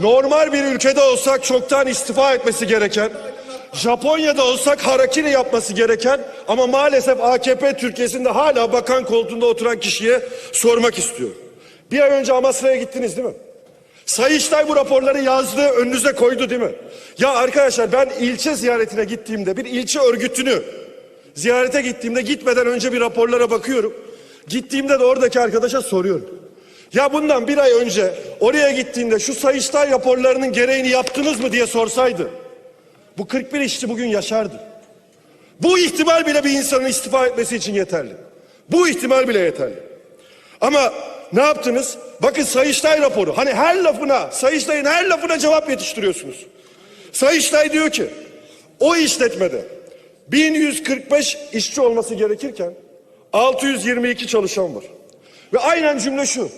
normal bir ülkede olsak çoktan istifa etmesi gereken, Japonya'da olsak harakiri yapması gereken ama maalesef AKP Türkiye'sinde hala bakan koltuğunda oturan kişiye sormak istiyor. Bir ay önce Amasra'ya gittiniz değil mi? Sayıştay bu raporları yazdı, önünüze koydu değil mi? Ya arkadaşlar ben ilçe ziyaretine gittiğimde bir ilçe örgütünü ziyarete gittiğimde gitmeden önce bir raporlara bakıyorum. Gittiğimde de oradaki arkadaşa soruyorum. Ya bundan bir ay önce oraya gittiğinde şu Sayıştay raporlarının gereğini yaptınız mı diye sorsaydı. Bu 41 işçi bugün yaşardı. Bu ihtimal bile bir insanın istifa etmesi için yeterli. Bu ihtimal bile yeterli. Ama ne yaptınız? Bakın Sayıştay raporu. Hani her lafına, Sayıştay'ın her lafına cevap yetiştiriyorsunuz. Sayıştay diyor ki o işletmede 1145 işçi olması gerekirken 622 çalışan var. Ve aynen cümle şu.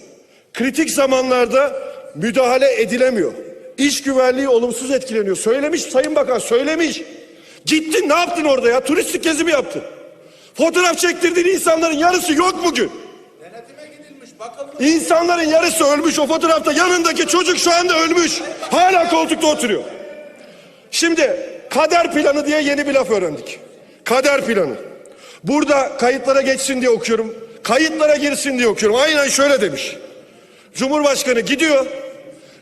Kritik zamanlarda müdahale edilemiyor. İş güvenliği olumsuz etkileniyor. Söylemiş Sayın Bakan söylemiş. Gittin ne yaptın orada ya? Turistik gezi mi yaptın? Fotoğraf çektirdiğin insanların yarısı yok bugün. Denetime gidilmiş bakılmış. İnsanların yarısı ölmüş o fotoğrafta. Yanındaki çocuk şu anda ölmüş. Hala koltukta oturuyor. Şimdi kader planı diye yeni bir laf öğrendik. Kader planı. Burada kayıtlara geçsin diye okuyorum. Kayıtlara girsin diye okuyorum. Aynen şöyle demiş. Cumhurbaşkanı gidiyor.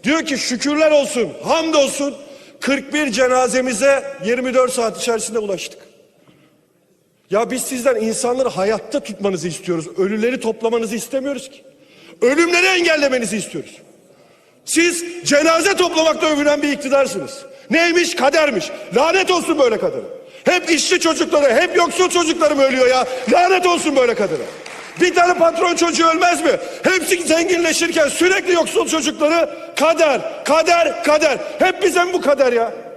Diyor ki şükürler olsun, hamdolsun 41 cenazemize 24 saat içerisinde ulaştık. Ya biz sizden insanları hayatta tutmanızı istiyoruz. Ölüleri toplamanızı istemiyoruz ki. Ölümleri engellemenizi istiyoruz. Siz cenaze toplamakta övünen bir iktidarsınız. Neymiş? Kadermiş. Lanet olsun böyle kadına. Hep işçi çocukları, hep yoksul çocukları mı ölüyor ya? Lanet olsun böyle kadına. Bir tane patron çocuğu ölmez mi? Hepsi zenginleşirken sürekli yoksul çocukları kader, kader, kader. Hep bize mi bu kader ya?